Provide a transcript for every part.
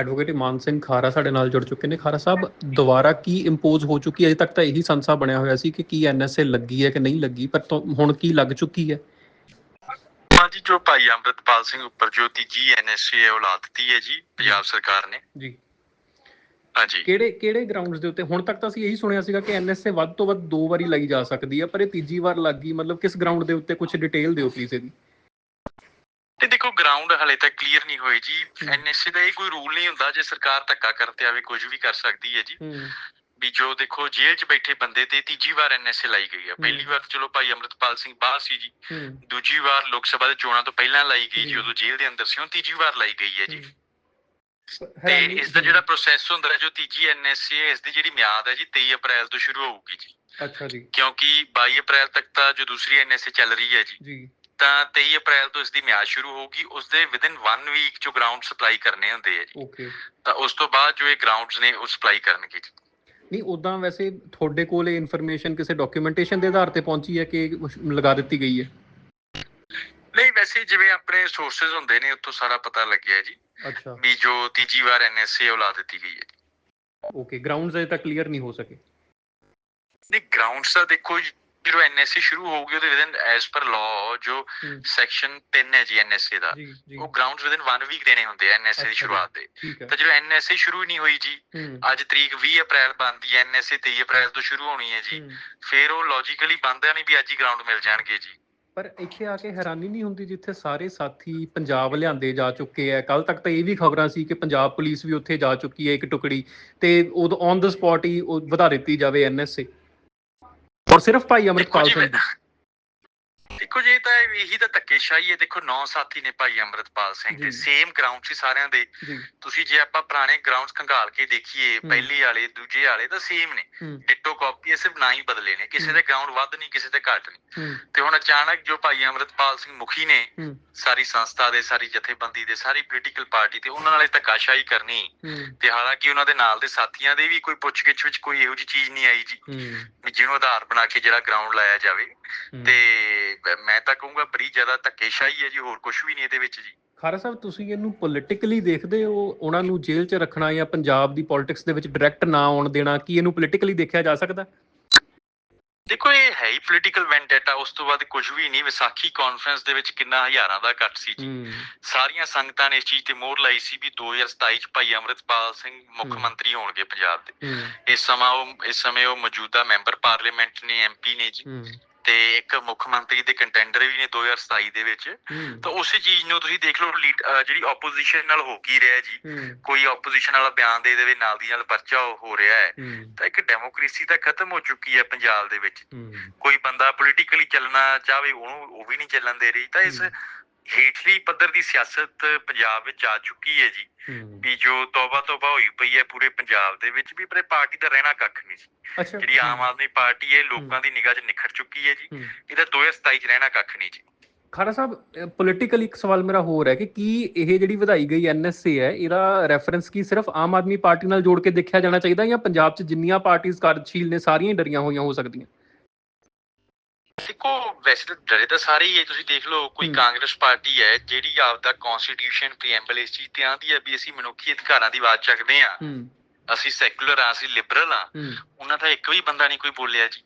Advocate ਇਮਾਨ ਸਿੰਘ ਖਾਰਾ ਸਾਡੇ ਨਾਲ ਜੁੜ ਚੁੱਕੇ ਨੇ। ਖਾਰਾ ਸਾਹਿਬ ਦੁਬਾਰਾ ਕੀ ਇੰਪੋਜ਼ ਹੋ ਚੁੱਕੀ ਹੈ? ਅਜੇ ਤੱਕ ਤਾਂ ਇਹੀ ਸੰਸਾ ਬਣਿਆ ਹੋਇਆ ਸੀ ਕਿ ਕੀ ਐਨਐਸਏ ਲੱਗੀ ਹੈ ਕਿ ਨਹੀਂ ਲੱਗੀ ਪਰ ਹੁਣ ਕੀ ਲੱਗ ਚੁੱਕੀ ਹੈ? ਹਾਂਜੀ ਜੋ ਭਾਈ ਅੰਮ੍ਰਿਤਪਾਲ ਸਿੰਘ ਉੱਪਰ ਜੋ ਤੀਜੀ ਐਨਐਸਏ ਔਲਾਦ ਦਿੱਤੀ ਹੈ ਜੀ ਪੰਜਾਬ ਸਰਕਾਰ ਨੇ। ਜੀ। ਹਾਂਜੀ ਕਿਹੜੇ ਕਿਹੜੇ ਗਰਾਊਂਡਸ ਦੇ ਉੱਤੇ? ਹੁਣ ਤੱਕ ਤਾਂ ਅਸੀਂ ਇਹੀ ਸੁਣਿਆ ਸੀਗਾ ਕਿ ਐਨਐਸਏ ਵੱਧ ਤੋਂ ਵੱਧ ਦੋ ਵਾਰੀ ਲਾਈ ਜਾ ਸਕਦੀ ਹੈ ਪਰ ਇਹ ਤੀਜੀ ਵਾਰ ਲੱਗ ਗਈ। ਮਤਲਬ ਕਿਸ ਗਰਾਊਂਡ ਦੇ ਉੱਤੇ ਕੁਝ ਡਿਟੇਲ ਦਿਓ ਪਲੀਜ਼ ਇਹਦੀ? ਗਰਾਊਂਡ ਹਲੇ ਤੱਕ ਕਲੀਅਰ ਨਹੀਂ ਹੋਈ ਜੀ। ਹਮ। ਐਨਐਸਏ ਦਾ ਇਹ ਕੋਈ ਰੂਲ ਨਹੀਂ ਹੁੰਦਾ ਜੇ ਸਰਕਾਰ ਧੱਕਾ ਕਰਤੇ ਆਵੇ ਕੁਝ ਵੀ ਕਰ ਸਕਦੀ ਹੈ ਜੀ। ਵੀ ਜੋ ਦੇਖੋ ਜੇਲ੍ਹ 'ਚ ਬੈਠੇ ਬੰਦੇ ਤੇ ਤੀਜੀ ਵਾਰ ਐਨਐਸਏ ਲਾਈ ਗਈ ਹੈ। ਪਹਿਲੀ ਵਾਰ ਚਲੋ ਭਾਈ ਅੰਮ੍ਰਿਤਪਾਲ ਸਿੰਘ ਬਾਹਰ ਸੀ ਜੀ। ਦੂਜੀ ਵਾਰ ਲੋਕ ਸਭਾ ਦੇ ਚੋਣਾਂ ਤੋਂ ਪਹਿਲਾਂ ਲਾਈ ਗਈ ਜੀ। ਉਦੋਂ ਜੇਲ੍ਹ ਦੇ ਅੰਦਰ ਸੀ ਹੁਣ ਤੀਜੀ ਵਾਰ ਲਾਈ ਗਈ ਹੈ ਜੀ। ਤੇ ਇਸ ਦਾ ਜਿਹੜਾ ਪ੍ਰੋਸੈਸ ਹੁੰਦਾ ਹੈ ਜੋ ਤੀਜੀ ਐਨਐਸਏ ਹੈ ਇਸ ਦੀ ਜਿਹੜੀ ਮਿਆਦ ਹੈ ਜੀ 23 ਅਪ੍ਰੈਲ ਤੋਂ ਸ਼ੁਰੂ ਹੋਊਗੀ ਜੀ। ਅੱਛਾ ਜੀ। ਕਿਉਂਕਿ 22 ਅਪ੍ਰੈਲ ਤੱਕ ਤਾਂ ਜੋ ਦੂਸਰੀ ਐਨਐਸਏ ਚੱਲ ਰਹੀ ਹੈ ਜੀ। ਜੀ। ਤਾਂ 23 ਅਪ੍ਰੈਲ ਤੋਂ ਇਸ ਦੀ ਮਿਆਦ ਸ਼ੁਰੂ ਹੋਊਗੀ ਉਸ ਦੇ ਵਿਦਿਨ 1 ਵੀਕ ਜੋ ਗਰਾਊਂਡ ਸਪਲਾਈ ਕਰਨੇ ਹੁੰਦੇ ਆ ਜੀ। ਓਕੇ ਤਾਂ ਉਸ ਤੋਂ ਬਾਅਦ ਜੋ ਇਹ ਗਰਾਊਂਡਸ ਨੇ ਉਹ ਸਪਲਾਈ ਕਰਨਗੇ ਜੀ। ਨਹੀਂ ਉਦਾਂ ਵੈਸੇ ਤੁਹਾਡੇ ਕੋਲ ਇਹ ਇਨਫੋਰਮੇਸ਼ਨ ਕਿਸੇ ਡਾਕੂਮੈਂਟੇਸ਼ਨ ਦੇ ਆਧਾਰ ਤੇ ਪਹੁੰਚੀ ਹੈ ਕਿ ਲਗਾ ਦਿੱਤੀ ਗਈ ਹੈ? ਨਹੀਂ ਵੈਸੇ ਜਿਵੇਂ ਆਪਣੇ ਸੋਰਸਸ ਹੁੰਦੇ ਨੇ ਉੱਥੋਂ ਸਾਰਾ ਪਤਾ ਲੱਗਿਆ ਜੀ। ਅੱਛਾ। ਵੀ ਜੋ ਤੀਜੀ ਵਾਰ ਐਨਐਸਏ ਔਲਾ ਦਿੱਤੀ ਗਈ ਹੈ ਓਕੇ ਗਰਾਊਂਡਸ ਅਜੇ ਤੱਕ ਕਲੀਅਰ ਨਹੀਂ ਹੋ ਸਕੇ। ਨਹੀਂ ਗਰਾਊਂਡਸ ਦਾ ਦੇਖੋ ਜੀ, ਜਦੋਂ ਐਨਐਸਏ ਸ਼ੁਰੂ ਹੋਊਗੀ ਉਹਦੇ ਵਿਦਿਨ ਐਸ ਪਰ ਲਾਅ ਜੋ ਸੈਕਸ਼ਨ 3 ਹੈ ਜੀ ਐਨਐਸਏ ਦਾ ਉਹ ਗਰਾਊਂਡਸ ਵਿਦਿਨ 1 ਵੀਕ ਦੇਣੇ ਹੁੰਦੇ ਆ ਐਨਐਸਏ ਅੱਛਾ ਦੀ। ਸ਼ੁਰੂਆਤ ਦੇ। ਤਾਂ ਜਦੋਂ ਐਨਐਸਏ ਸ਼ੁਰੂ ਨਹੀਂ ਹੋਈ ਜੀ ਅੱਜ ਤਰੀਕ 20 ਅਪ੍ਰੈਲ ਬਣਦੀ ਹੈ ਐਨਐਸਏ 23 ਅਪ੍ਰੈਲ ਤੋਂ ਸ਼ੁਰੂ ਹੋਣੀ ਹੈ ਜੀ। ਫਿਰ ਉਹ ਲੌਜੀਕਲੀ ਬਣਦਾ ਨਹੀਂ ਵੀ ਅੱਜ ਹੀ ਗਰਾਊਂਡ ਮਿਲ ਜਾਣਗੇ ਜੀ। ਪਰ ਇੱਥੇ ਆ ਕੇ ਹੈਰਾਨੀ ਨਹੀਂ ਹੁੰਦੀ ਜਿੱਥੇ ਸਾਰੇ ਸਾਥੀ ਪੰਜਾਬ ਲਿਆਂਦੇ ਜਾ ਚੁੱਕੇ ਆ? ਕੱਲ ਤੱਕ ਤਾਂ ਇਹ ਵੀ ਖਬਰਾਂ ਸੀ ਕਿ ਪੰਜਾਬ ਪੁਲਿਸ ਵੀ ਉੱਥੇ ਜਾ ਚੁੱਕੀ ਹੈ ਇੱਕ ਟੁਕੜੀ ਤੇ ਉਦੋਂ ਔਨ ਦਾ ਸਪੌਟ ਹੀ ਵਧਾ ਦਿੱਤੀ ਜਾਵੇ ਐਨਐਸਏ ਔਰ ਸਿਰਫ ਭਾਈ ਅਮਰਪਾਲ ਸਿੰਘ ਦੇਖੋ ਜੀ ਤਾਂ ਇਹੀ ਤਾਂ ਧੱਕੇਸ਼ਾਹੀ ਹੈ ਦੇਖੋ ਨੌ ਸਾਥੀ ਨੇ ਭਾਈ ਅੰਮ੍ਰਿਤਪਾਲ ਸਿੰਘ ਜੀ। ਦੇ ਸੇਮ ਗਰਾਊਂਡ ਸੀ ਸਾਰਿਆਂ ਦੇ। ਜੀ। ਤੁਸੀਂ ਜੇ ਆਪਾਂ ਪੁਰਾਣੇ ਗਰਾਊਂਡਸ ਖੰਗਾਲ ਕੇ ਦੇਖੀਏ। ਪਹਿਲੀ ਵਾਲੇ ਦੂਜੇ ਵਾਲੇ ਤਾਂ ਸੇਮ ਨੇ। ਡਿਟੋ ਕਾਪੀ ਸਿਰਫ ਨਾ ਹੀ ਬਦਲੇ ਨੇ ਕਿਸੇ। ਦੇ ਗਰਾਊਂਡ ਵੱਧ ਨਹੀਂ ਕਿਸੇ ਦੇ ਘੱਟ ਨਹੀਂ। ਤੇ ਹੁਣ ਅਚਾਨਕ ਜੋ ਭਾਈ ਅੰਮ੍ਰਿਤਪਾਲ ਸਿੰਘ ਮੁਖੀ ਨੇ ਸਾਰੀ ਸੰਸਥਾ ਦੇ ਸਾਰੀ ਜਥੇਬੰਦੀ ਦੇ ਸਾਰੀ ਪੋਲੀਟੀਕਲ ਪਾਰਟੀ ਤੇ ਉਹਨਾਂ ਨਾਲੇ ਧੱਕਾਸ਼ਾਹੀ ਕਰਨੀ। ਤੇ ਹਾਲਾਂਕਿ ਉਹਨਾਂ ਦੇ ਨਾਲ ਦੇ ਸਾਥੀਆਂ ਦੇ ਵੀ ਕੋਈ ਪੁੱਛਗਿੱਛ ਵਿੱਚ ਕੋਈ ਇਹੋ ਜਿਹੀ ਚੀਜ਼ ਨਹੀਂ ਆਈ ਜੀ। ਜਿਹਨੂੰ ਆਧਾਰ ਬਣਾ ਕੇ ਜਿਹੜਾ ਗਰਾਊਂਡ ਲਾਇਆ ਜਾਵੇ। ਤੇ ਮੈਂ ਤਾਂ ਕਹੂੰਗਾ ਬੜੀ ਜ਼ਿਆਦਾ ਧੱਕੇਸ਼ਾਹੀ ਹੈ ਜੀ ਹੋਰ ਕੁਝ ਵੀ ਨਹੀਂ ਇਹਦੇ ਵਿੱਚ ਜੀ। ਖਾਰਾ ਸਾਹਿਬ ਤੁਸੀਂ ਇਹਨੂੰ ਪੋਲਿਟਿਕਲੀ ਦੇਖਦੇ ਹੋ? ਉਹਨਾਂ ਨੂੰ ਜੇਲ੍ਹ 'ਚ ਰੱਖਣਾ ਜਾਂ ਪੰਜਾਬ ਦੀ ਪੋਲਿਟਿਕਸ ਦੇ ਵਿੱਚ ਡਾਇਰੈਕਟ ਨਾ ਆਉਣ ਦੇਣਾ ਕੀ ਇਹਨੂੰ ਪੋਲਿਟਿਕਲੀ ਦੇਖਿਆ ਜਾ ਸਕਦਾ? ਦੇਖੋ ਇਹ ਹੈ ਹੀ ਪੋਲੀਟੀਕਲ ਵੈਂਡੇਟਾ ਉਸ ਤੋਂ ਬਾਅਦ ਕੁਝ ਵੀ ਨਹੀਂ। ਵਿਸਾਖੀ ਕਾਨਫਰੰਸ ਦੇ ਵਿੱਚ ਕਿੰਨਾ ਹਜ਼ਾਰਾਂ ਦਾ ਇਕੱਠ ਸੀ ਜੀ। ਸਾਰੀਆਂ ਸੰਗਤਾਂ ਨੇ ਇਸ ਚੀਜ਼ ਤੇ ਮੋਹਰ ਲਾਈ ਸੀ ਵੀ 2027 ਚ ਭਾਈ ਅੰਮ੍ਰਿਤਪਾਲ ਸਿੰਘ ਮੁੱਖ। ਮੰਤਰੀ ਹੋਣਗੇ ਪੰਜਾਬ ਦੇ। ਇਸ ਸਮਾਂ ਉਹ ਇਸ ਸਮੇਂ ਉਹ ਮੌਜੂਦਾ ਮੈਂਬਰ ਪਾਰਲੀਮੈਂਟ ਨੇ ਐਮਪੀ ਨੇ ਜੀ। ਤੇ ਇੱਕ ਮੁੱਖ ਮੰਤਰੀ ਦੇ ਕੰਟੈਂਡਰ ਵੀ ਨੇ 2027 ਦੇ ਵਿੱਚ। ਤਾਂ ਉਸੇ ਚੀਜ਼ ਨੂੰ ਤੁਸੀਂ ਦੇਖ ਲਓ ਜਿਹੜੀ ਆਪੋਜੀਸ਼ਨ ਨਾਲ ਹੋ ਕੀ ਰਿਹਾ ਜੀ। ਕੋਈ ਆਪੋਜੀਸ਼ਨ ਵਾਲਾ ਬਿਆਨ ਦੇ ਦੇਵੇ ਨਾਲ ਦੀ ਨਾਲ ਪਰਚਾ ਹੋ- ਰਿਹਾ ਹੈ। ਤਾਂ ਇੱਕ ਡੈਮੋਕ੍ਰੇਸੀ ਤਾਂ ਖਤਮ ਹੋ ਚੁੱਕੀ ਹੈ ਪੰਜਾਬ ਦੇ ਵਿੱਚ। ਕੋਈ ਬੰਦਾ ਪੋਲੀਟੀਕਲੀ ਚੱਲਣਾ ਚਾਹਵੇ ਉਹਨੂੰ ਉਹ ਵੀ ਨਹੀਂ ਚੱਲਣ ਦੇ ਰਹੀ। ਤਾਂ ਇਸ। ਹੇਠਲੀ ਪੱਧਰ ਦੀ ਸਿਆਸਤ ਪੰਜਾਬ ਵਿੱਚ ਆ ਚੁੱਕੀ ਹੈ ਜੀ। ਵੀ ਜੋ ਤੋਬਾ ਤੋਬਾ ਹੋਈ ਪਈ ਹੈ ਪੂਰੇ ਪੰਜਾਬ ਦੇ ਵਿੱਚ ਵੀ ਪਰ ਪਾਰਟੀ ਦਾ ਰਹਿਣਾ ਕੱਖ ਨਹੀਂ ਸੀ। ਜਿਹੜੀ ਆਮ ਆਦਮੀ ਪਾਰਟੀ ਹੈ ਲੋਕਾਂ ਦੀ ਨਿਗਾਹ 'ਚ ਨਿਖਰ ਚੁੱਕੀ ਹੈ ਜੀ। ਇਹਦਾ 2027 'ਚ ਰਹਿਣਾ ਕੱਖ ਨਹੀਂ ਜੀ। ਖਾਰਾ ਸਾਹਿਬ ਪੋਲਿਟਿਕਲ ਇੱਕ ਸਵਾਲ ਮੇਰਾ ਹੋਰ ਹੈ ਕਿ ਕੀ ਇਹ ਜਿਹੜੀ ਵਧਾਈ ਗਈ ਐਨਐਸਏ ਹੈ ਇਹਦਾ ਰੈਫਰੈਂਸ ਕੀ ਸਿਰਫ ਆਮ ਆਦਮੀ ਪਾਰਟੀ ਨਾਲ ਜੋੜ ਕੇ ਦੇਖਿਆ ਜਾਣਾ ਚਾਹੀਦਾ ਜਾਂ ਪੰਜਾਬ 'ਚ ਜਿੰਨੀਆਂ ਪਾਰਟੀਆਂ ਕਾਰਜਸ਼ੀਲ ਨੇ ਸਾਰੀਆਂ ਡਰੀਆਂ ਹੋਈਆਂ ਹੋ ਸਕਦੀਆਂ? ਦੇਖੋ ਵੈਸੇ ਤਾਂ ਡਰੇ ਤਾਂ ਸਾਰੇ ਹੀ ਹੈ ਤੁਸੀਂ ਦੇਖ ਲਓ ਕੋਈ। ਕਾਂਗਰਸ ਪਾਰਟੀ ਹੈ ਜਿਹੜੀ ਆਪਦਾ ਕਨਸਟੀਟਿਊਸ਼ਨ ਪ੍ਰੀਐਮਬਲ ਇਸ ਚੀਜ਼ ਤੇ ਆਂਦੀ ਹੈ ਵੀ ਅਸੀਂ ਮਨੁੱਖੀ ਅਧਿਕਾਰਾਂ ਦੀ ਆਵਾਜ਼ ਚੱਕਦੇ ਹੂੰ। ਅਸੀਂ ਸੈਕੂਲਰ ਆ ਅਸੀਂ ਲਿਬਰਲ ਆ। ਉਹਨਾਂ ਦਾ ਇੱਕ ਵੀ ਬੰਦਾ ਨਹੀਂ ਕੋਈ ਬੋਲਿਆ ਜੀ।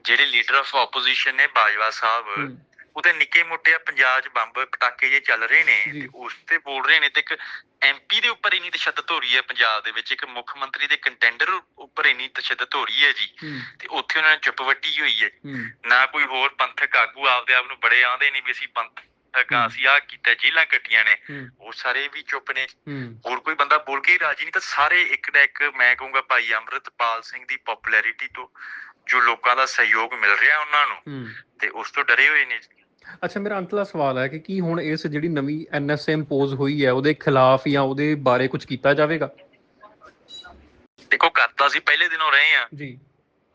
ਜਿਹੜੇ ਲੀਡਰ ਆਫ ਆਪੋਜੀਸ਼ਨ ਨੇ ਬਾਜਵਾ ਸਾਹਿਬ ਉਹਦੇ ਨਿੱਕੇ ਮੋਟੇ ਆ ਪੰਜਾਬ 'ਚ ਬੰਬ ਪਟਾਕੇ ਜੇ ਚੱਲ ਰਹੇ ਨੇ। ਤੇ ਉਸ ਤੇ ਬੋਲ ਰਹੇ ਨੇ ਤੇ ਇੱਕ ਐਮਪੀ ਦੇ ਉੱਪਰ ਇੰਨੀ ਤਸ਼ੱਦਦ ਹੋ ਰਹੀ ਹੈ ਪੰਜਾਬ ਦੇ ਵਿੱਚ ਇੱਕ ਮੁੱਖ ਮੰਤਰੀ ਦੇ ਕੰਟੈਂਡਰ ਉੱਪਰ ਇੰਨੀ ਤਸ਼ੱਦਦ ਹੋ ਰਹੀ ਹੈ ਜੀ ਤੇ ਉੱਥੇ ਉਹਨਾਂ ਨੇ ਚੁੱਪ ਵੱਟੀ ਹੋਈ ਹੈ। ਨਾ ਕੋਈ ਹੋਰ ਪੰਥਕ ਆਗੂ ਆਪਦੇ ਆਪ ਨੂੰ ਬੜੇ ਆਂਦੇ ਨਹੀਂ ਵੀ ਅਸੀਂ ਹੂੰ। ਅਸੀਂ ਆ ਕੀਤਾ ਜੇਲਾਂ ਕੱਟੀਆਂ ਨੇ। ਉਹ ਸਾਰੇ ਵੀ ਚੁੱਪ ਨੇ। ਹੋਰ ਕੋਈ ਬੰਦਾ ਬੋਲ ਕੇ ਹੀ ਰਾਜੀ ਨਹੀਂ ਤਾਂ ਸਾਰੇ ਇੱਕ ਨਾ ਇੱਕ ਮੈਂ ਕਹੂੰਗਾ ਭਾਈ ਅੰਮ੍ਰਿਤਪਾਲ ਸਿੰਘ ਦੀ ਪਪੂਲੈਰਿਟੀ ਤੋਂ ਜੋ ਲੋਕਾਂ ਦਾ ਸਹਿਯੋਗ ਮਿਲ ਰਿਹਾ ਉਹਨਾਂ ਨੂੰ ਤੇ ਉਸ ਤੋਂ ਡਰੇ ਹੋਏ ਨੇ ਅੱਛਾ ਮੇਰਾ ਅੰਤਲਾ ਸਵਾਲ ਹੈ ਕਿ ਕੀ ਹੁਣ ਇਸ ਜਿਹੜੀ ਨਵੀਂ ਐਨਐਸਏ ਇੰਪੋਜ਼ ਹੋਈ ਹੈ ਉਹਦੇ ਖਿਲਾਫ ਜਾਂ ਉਹਦੇ ਬਾਰੇ ਕੁਝ ਕੀਤਾ ਜਾਵੇਗਾ? ਦੇਖੋ ਕਰਤਾ ਸੀ ਪਹਿਲੇ ਦਿਨੋਂ ਰਹੇ ਆ ਜੀ।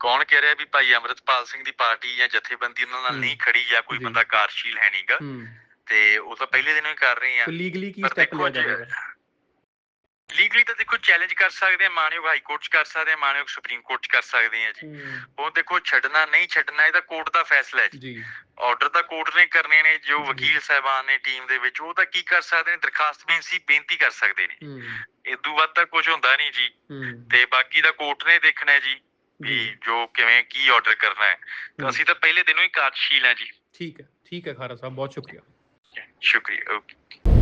ਕੌਣ ਕਹਿ ਰਿਹਾ ਵੀ ਭਾਈ ਅੰਮ੍ਰਿਤਪਾਲ ਸਿੰਘ ਦੀ ਪਾਰਟੀ ਜਾਂ ਜਥੇਬੰਦੀ ਉਹਨਾਂ ਨਾਲ। ਨਹੀਂ ਖੜੀ ਜਾਂ ਕੋਈ। ਬੰਦਾ ਕਾਰਜਸ਼ੀਲ ਹੈ ਨਹੀਂਗਾ ਤੇ ਉਹ ਤਾਂ ਪਹਿਲੇ ਦਿਨੋਂ ਹੀ ਕਰ ਰਹੇ ਆ ਲੀਗਲੀ ਕੀ ਸਟੈਪ ਲਿਆ ਜਾਵੇਗਾ? ਲੀਗਲੀ ਤਾਂ ਦੇਖੋ ਚੈਲੰਜ ਕਰ ਸਕਦੇ ਆ ਮਾਨਯੋਗ ਹਾਈ ਕੋਰਟ ਚ ਕਰ ਸਕਦੇ ਆ ਮਾਨਯੋਗ ਸੁਪਰੀਮ ਕੋਰਟ ਚ ਕਰ ਸਕਦੇ ਆ ਜੀ। ਉਹ ਦੇਖੋ ਛੱਡਣਾ ਨਹੀਂ ਛੱਡਣਾ ਇਹਦਾ ਕੋਰਟ ਦਾ ਫੈਸਲਾ ਹੈ ਜੀ। ਆਰਡਰ ਤਾਂ ਕੋਰਟ ਨੇ ਕਰਨੇ ਨੇ ਜੋ। ਵਕੀਲ ਸਾਹਿਬਾਨ ਨੇ ਟੀਮ ਦੇ ਵਿੱਚ ਉਹ ਤਾਂ ਕੀ ਕਰ ਸਕਦੇ ਨੇ ਦਰਖਾਸਤ ਬੇਨਤੀ ਬੇਨਤੀ ਕਰ ਸਕਦੇ ਨੇ। ਹੂੰ। ਇਦੋਂ ਵੱਧ ਤਾਂ ਕੁਝ ਹੁੰਦਾ ਨਹੀਂ ਜੀ। ਤੇ ਬਾਕੀ ਦਾ ਕੋਰਟ ਨੇ ਦੇਖਣਾ ਜੀ ਵੀ ਜੀ। ਕਿਵੇਂ ਕੀ ਆਰਡਰ ਕਰਨਾ ਹੈ। ਤਾਂ। ਅਸੀਂ ਤਾਂ ਪਹਿਲੇ ਦਿਨੋਂ ਹੀ ਕਾਰਜਸ਼ੀਲ ਹਾਂ ਜੀ। ਠੀਕ ਹੈ ਠੀਕ ਹੈ ਖਾਰਾ ਸਾਹਿਬ ਬਹੁਤ ਸ਼ੁਕਰੀਆ। ਸ਼ੁਕਰੀਆ ਓਕੇ।